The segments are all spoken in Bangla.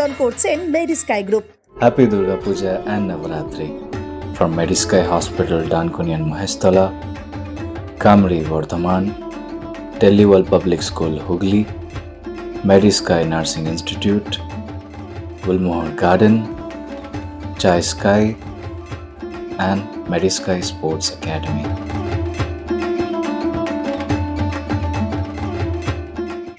নিবেদন করছেন Mary sky group Happy Durga Puja and Navaratri from Medisky Hospital, Dankuni and Mahestala, Kamri, Vardhaman, Delhi World Public School, Hooghly, Medisky Nursing Institute, Gulmohar Garden, Chai Sky, and Medisky Sports Academy.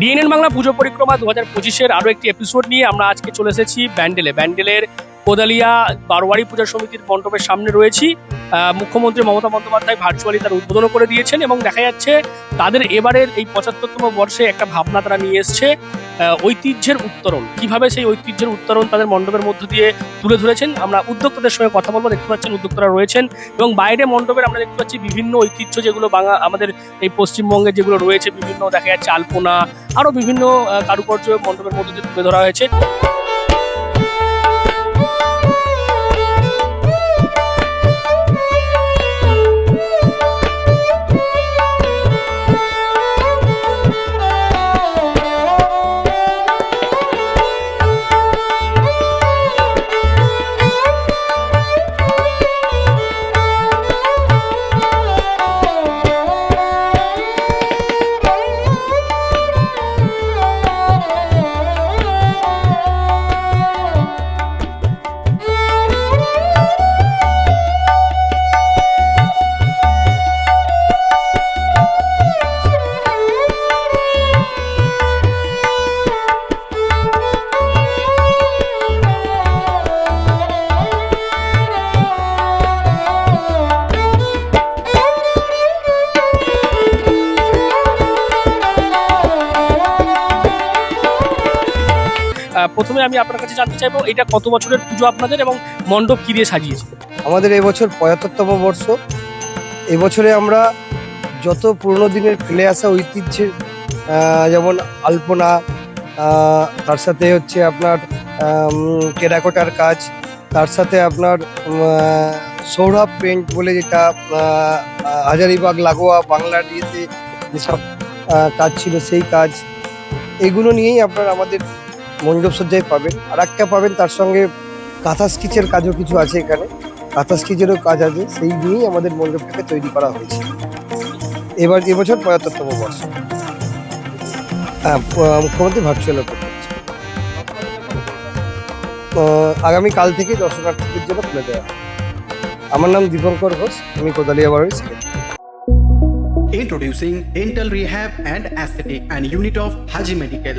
DNN Bangla পুজো পরিক্রমা দু হাজার পঁচিশের আরও একটি এপিসোড নিয়ে আমরা আজকে চলে এসেছি ব্যান্ডেলে। ব্যান্ডেলের কোদালিয়া বারোয়ারি পূজা সমিতির মণ্ডপের সামনে রয়েছি। মুখ্যমন্ত্রী মমতা বন্দ্যোপাধ্যায় ভার্চুয়ালি তার উদ্বোধন করে দিয়েছেন এবং দেখা যাচ্ছে তাদের এবারের এই পঁচাত্তরতম বর্ষে একটা ভাবনা তারা নিয়ে এসছে ঐতিহ্যের উত্তরণ। কীভাবে সেই ঐতিহ্যের উত্তরণ তাদের মণ্ডপের মধ্য দিয়ে তুলে ধরেছেন? আমরা উদ্যোক্তাদের সঙ্গে কথা বলব, দেখতে পাচ্ছেন উদ্যোক্তারা রয়েছেন এবং বাইরে মণ্ডপের আমরা দেখতে পাচ্ছি বিভিন্ন ঐতিহ্য যেগুলো বাংলা আমাদের এই পশ্চিমবঙ্গে যেগুলো রয়েছে, বিভিন্ন দেখা যাচ্ছে আলপনা আরও বিভিন্ন কারুকার্য মণ্ডপের মধ্যে দিয়ে তুলে ধরা হয়েছে। প্রথমে আমি আপনার কাছে জানতে চাইব, এটা কত বছরের পুজো আপনাদের এবং মণ্ডপ কি দিয়ে সাজিয়েছে? আমাদের এবছর পঁয়াত্তরতম বর্ষ। এবছরে আমরা যত পুরনো দিনের ফেলে আসা ঐতিহ্যের যেমন আলপনা তার সাথে হচ্ছে আপনার টেরাকোটার কাজ, তার সাথে আপনার সৌরভ পেন্ট বলে যেটা হাজারিবাগ, লাগোয়া, বাংলার ইয়েতে যেসব কাজ ছিল সেই কাজ, এগুলো নিয়েই আপনার আমাদের মণ্ডপ সজ্জায় পাবেন। আর একটা পাবেন তার সঙ্গে কাঁথা স্কিচের কাজও কিছু আছে এখানে। কাঁথা স্টিচেরও কাজ আছে, সেই দিয়েই আমাদের মণ্ডপটাকে তৈরি করা হয়েছে। এবার এবছর পঁয়াত্তরতম বর্ষ। হ্যাঁ মুখ্যমন্ত্রী ভার্চুয়াল আগামী কাল থেকে দর্শনার্থীদের জন্য খুলে দেওয়া আমার নাম দীপঙ্কর ঘোষ, আমি কোদালিয়া বাড়ির ছেলে Introducing Dental Rehab and Aesthetic and Unit of Haji Medical.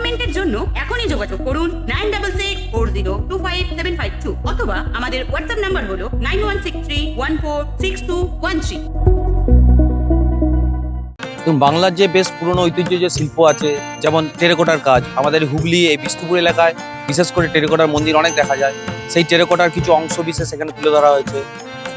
অ্যাপয়েন্টমেন্টের জন্য এখনই যোগাযোগ করুন nine double six four zero two five seven five two অথবা আমাদের হোয়াটসঅ্যাপ নাম্বার হলো nine one six three one four six two one three বাংলার যে বেশ পুরনো ঐতিহ্য যে শিল্প আছে, যেমন টেরেকোটার কাজ, আমাদের হুগলি, এই বিষ্ণুপুর এলাকায় বিশেষ করে টেরেকোটার মন্দির অনেক দেখা যায়। সেই টেরেকোটার কিছু অংশ বিশেষ এখানে তুলে ধরা হয়েছে।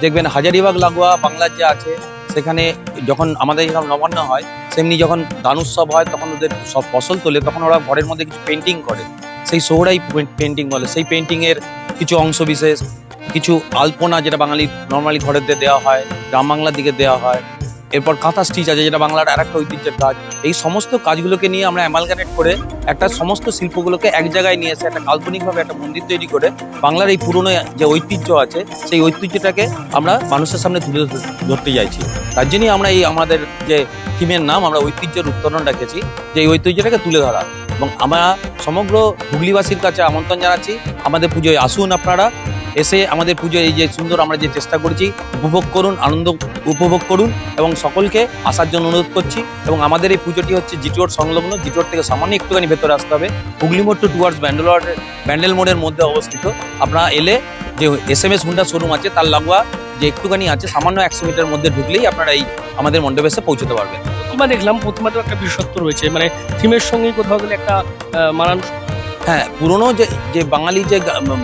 দেখবেন হাজারিবাগ লাগোয়া বাংলার যে আছে, সেখানে যখন আমাদের এখানে নবান্ন হয় সেমনি যখন দান উৎসব হয়, তখন ওদের সব ফসল তোলে, তখন ওরা ঘরের মধ্যে কিছু পেন্টিং করে। সেই সৌরাই পেন্টিং বলে। সেই পেন্টিংয়ের কিছু অংশ বিশেষ, কিছু আলপনা যেটা বাঙালি নর্মালি ঘরেতে দেওয়া হয়, গ্রাম বাংলার দিকে দেওয়া হয়। এরপর কাঁথা স্টিচ আছে, যেটা বাংলার আর একটা ঐতিহ্যের কাজ। এই সমস্ত কাজগুলোকে নিয়ে আমরা অ্যামালগানেট করে একটা সমস্ত শিল্পগুলোকে এক জায়গায় নিয়ে এসে একটা কাল্পনিকভাবে একটা মন্দির তৈরি করে বাংলার এই পুরনো যে ঐতিহ্য আছে, সেই ঐতিহ্যটাকে আমরা মানুষের সামনে তুলে ধরতে চাইছি। তার জন্যই আমরা এই আমাদের যে থিমের নাম, আমরা ঐতিহ্যের উত্তরণ রেখেছি, যে এই ঐতিহ্যটাকে তুলে ধরা। এবং আমরা সমগ্র হুগলিবাসীর কাছে আমন্ত্রণ জানাচ্ছি। আমাদের পুজোয় আসুন আপনারা এসে আমাদের পুজো এই যে সুন্দর আমরা যে চেষ্টা করছি, উপভোগ করুন, আনন্দ উপভোগ করুন এবং সকলকে আসার জন্য অনুরোধ করছি এবং আমাদের এই পুজোটি হচ্ছে জিটোর সংলগ্ন, জিটোর থেকে সামান্য একটুখানি ভেতরে আসতে হবে। হুগলি মোড় টু টুয়ার্ডস ব্যান্ডেলর ব্যান্ডেল মোড়ের মধ্যে অবস্থিত। আপনারা এলে যে S M S Honda showroom আছে, তার লাগোয়া যে একটুখানি আছে, সামান্য একশো মিটার মধ্যে ঢুকলেই আপনারা এই আমাদের মণ্ডপে এসে পৌঁছতে পারবেন। প্রতিমা দেখলাম প্রতিমাতেও একটা বিশেষত্ব রয়েছে মানে থিমের সঙ্গে কোথাও গেলে একটা মানান হ্যাঁ পুরনো যে যে বাঙালি যে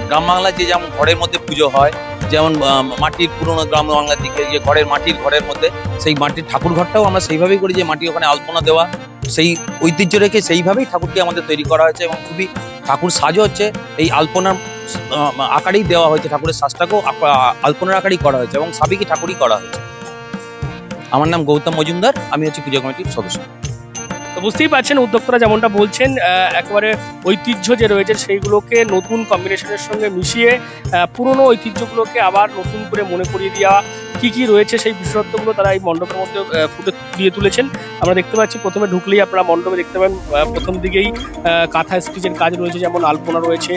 গ্রাম বাংলার যে যেমন ঘরের মধ্যে পুজো হয়, যেমন মাটির পুরনো গ্রাম বাংলার দিকে যে ঘরের, মাটির ঘরের মধ্যে, সেই মাটির ঠাকুর ঘরটাও আমরা সেইভাবেই করি যে মাটি ওখানে আলপনা দেওয়া, সেই ঐতিহ্য রেখে সেইভাবেই ঠাকুরকে আমাদের তৈরি করা হয়েছে এবং খুবই ঠাকুর সাজও হচ্ছে। এই আলপনার আকারেই দেওয়া হয়েছে ঠাকুরের সাজটাকেও আলপনার আকারেই করা হয়েছে এবং সাবিকি ঠাকুরই করা হয়েছে। আমার নাম গৌতম মজুমদার, আমি হচ্ছে পুজো কমিটির সদস্য। তো বুঝতেই পারছেন, উদ্যোক্তারা যেমনটা বলছেন একবারে ঐতিহ্য যে রয়েছে সেইগুলোকে নতুন কম্বিনেশনের সঙ্গে মিশিয়ে পুরনো ঐতিহ্যগুলোকে আবার নতুন করে মনে করিয়ে দেওয়া কি কি রয়েছে সেই বিশেষত্বগুলো তারা এই মণ্ডপের মধ্যে ফুটে দিয়ে তুলেছেন। আমরা দেখতে পাচ্ছি প্রথমে ঢুকলেই আপনারা মণ্ডপে দেখতে পাবেন প্রথম দিকেই কাঁথা স্টিচের কাজ রয়েছে, যেমন আলপনা রয়েছে।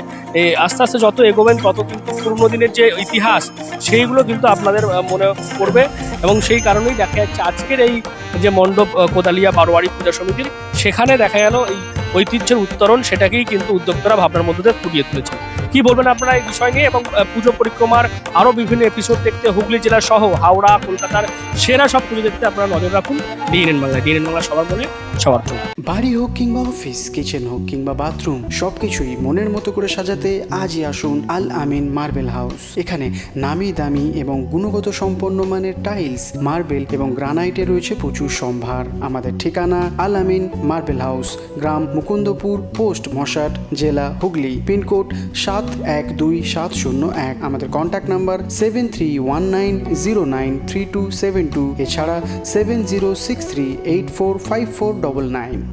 আস্তে আস্তে যত এগোবেন, তত কিন্তু পুরনো দিনের যে ইতিহাস, সেইগুলো কিন্তু আপনাদের মনে পড়বে। এবং সেই কারণেই দেখা যাচ্ছে আজকের এই যে মণ্ডপ কোদালিয়া বারোয়ারি পূজা সমিতির, সেখানে দেখা গেল এই ঐতিহ্যের উত্তরণ, সেটাকেই কিন্তু উদ্যোক্তারা ভাবনার মধ্যে ফুটিয়ে তুলেছেন। কি বলবেন আপনারা এই বিষয় নিয়ে? এবং পুজো পরিক্রমার আরও বিভিন্ন এপিসোড দেখতে হুগলি জেলা সহ হাওড়া, কলকাতার সেরা সব পুজো দেখতে আপনারা নজর রাখুন। ডিএনএন বাংলা ডিএনএন বাংলা সবার মনে, সবার। বাড়ি হোক কিংবা অফিস কিচেন হোক কিংবা বাথরুম সবকিছুই মনের মতো করে সাজাতে আজই আসুন আল আমিন মার্বেল হাউস। এখানে নামি দামি এবং গুণগত সম্পন্ন মানের টাইলস মার্বেল এবং গ্রানাইটে রয়েছে প্রচুর সম্ভার। আমাদের ঠিকানা আল আমিন মার্বেল হাউস, গ্রাম মুকুন্দপুর, পোস্ট মশাট, জেলা হুগলি, পিনকোড সাত এক দুই সাত শূন্য এক, আমাদের contact number seven three one nine zero nine three two seven two এছাড়া seven zero six three eight four five four double nine